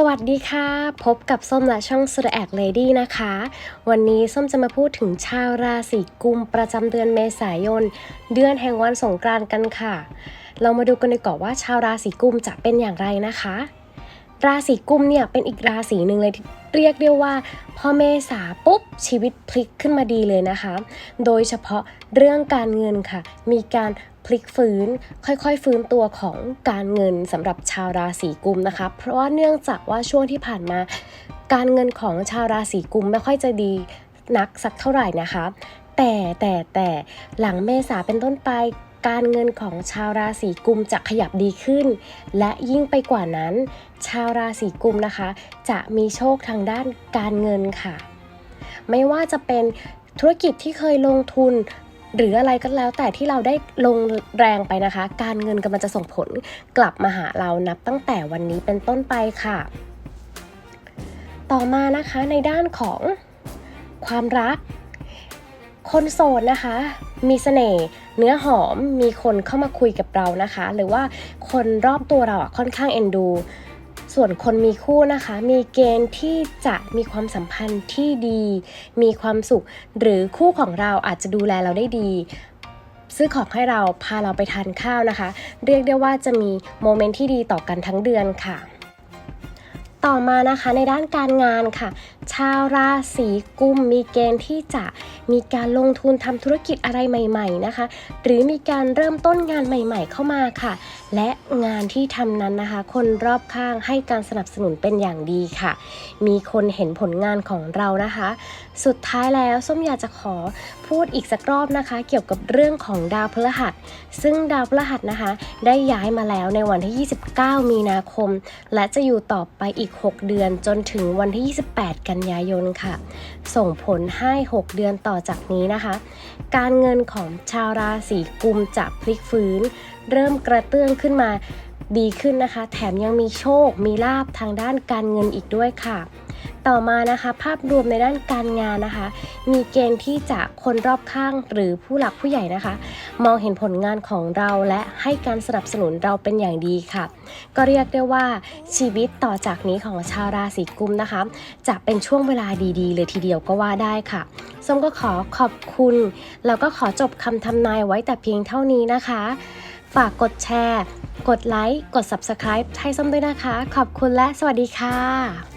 สวัสดีค่ะ พบกับส้มและช่อง s ุดแอกเลดี้นะคะ วันนี้ส้มจะมาพูดถึงชาวราศีกุมประจำเดือนเมษายน เดือนแห่งวันสงกรานต์กันค่ะ เรามาดูกันดีกว่าว่าชาวราศีกุมจะเป็นอย่างไรนะคะ ราศีกุมเนี่ยเป็นอีกราศีหนึ่งเลยที่เรียกได้ว่าพอเมษาปุ๊บชีวิตพลิกขึ้นมาดีเลยนะคะ โดยเฉพาะเรื่องการเงินค่ะ มีการ พลิกฟื้น ค่อยๆ ฟื้นตัวของการเงินสำหรับชาวราศีกุมนะคะ เพราะว่าเนื่องจากว่าช่วงที่ผ่านมา การเงินของชาวราศีกุมไม่ค่อยจะดีนักสักเท่าไหร่นะคะ แต่แต่แต่หลังเมษาเป็นต้นไปการเงินของชาวราศีกุมจะขยับดีขึ้น และยิ่งไปกว่านั้น ชาวราศีกุมนะคะ จะมีโชคทางด้านการเงินค่ะ ไม่ว่าจะเป็นธุรกิจที่เคยลงทุน หรืออะไรก็แล้วแต่ที่เราได้ลงแรงไปนะคะ การเงินกำลังจะส่งผลกลับมาหาเรานับตั้งแต่วันนี้เป็นต้นไปค่ะ ต่อมานะคะในด้านของความรัก คนโสดนะคะ มีเสน่ห์เนื้อหอมมีคนเข้ามาคุยกับเรานะคะ หรือว่าคนรอบตัวเราอะค่อนข้างเอ็นดู ส่วนคนมีคู่นะคะ มีเกณฑ์ที่จะมีความสัมพันธ์ที่ดี มีความสุข หรือคู่ของเราอาจจะดูแลเราได้ดี ซื้อของให้เราพาเราไปทานข้าวนะคะ เรียกได้ว่าจะมีโมเมนต์ที่ดีต่อกันทั้งเดือนค่ะ ต่อมานะคะในด้านการงานค่ะ ชาวราศีกุมมีเกณฑ์ที่จะมีการลงทุนทำธุรกิจอะไรใหม่ๆนะคะ หรือมีการเริ่มต้นงานใหม่ ๆ เข้ามาค่ะ และงานที่ทำนั้นนะคะ คนรอบข้างให้การสนับสนุนเป็นอย่างดีค่ะ มีคนเห็นผลงานของเรานะคะ สุดท้ายแล้วส้มอยากจะขอพูดอีกสักรอบนะคะ เกี่ยวกับเรื่องของดาวพฤหัส ซึ่งดาวพฤหัสนะคะ ได้ย้ายมาแล้วในวันที่ 29 มีนาคม และจะอยู่ต่อไปอีก 6 เดือนจนถึงวันที่ 28กันยายนค่ะ ส่งผลให้ 6 เดือนต่อจากนี้นะคะ การเงินของชาวราศีกุมจะพลิกฟื้น เริ่มกระเตื้องขึ้นมาดีขึ้นนะคะ แถมยังมีโชค มีลาบทางด้านการเงินอีกด้วยค่ะ ต่อมานะคะ ภาพรวมในด้านการงานนะคะ มีเกณฑ์ที่จะคนรอบข้างหรือผู้หลักผู้ใหญ่นะคะ มองเห็นผลงานของเราและให้การสนับสนุนเราเป็นอย่างดีค่ะ ก็เรียกได้ว่าชีวิตต่อจากนี้ของชาวราศีกุมนะคะ จะเป็นช่วงเวลาดีๆ เลยทีเดียวก็ว่าได้ค่ะส้มก็ขอขอบคุณ แล้วก็ขอจบคำทำนายไว้แต่เพียงเท่านี้นะคะ ฝากกดแชร์ กดไลค์ กด Subscribe ให้ส้มด้วยนะคะ ขอบคุณและสวัสดีค่ะ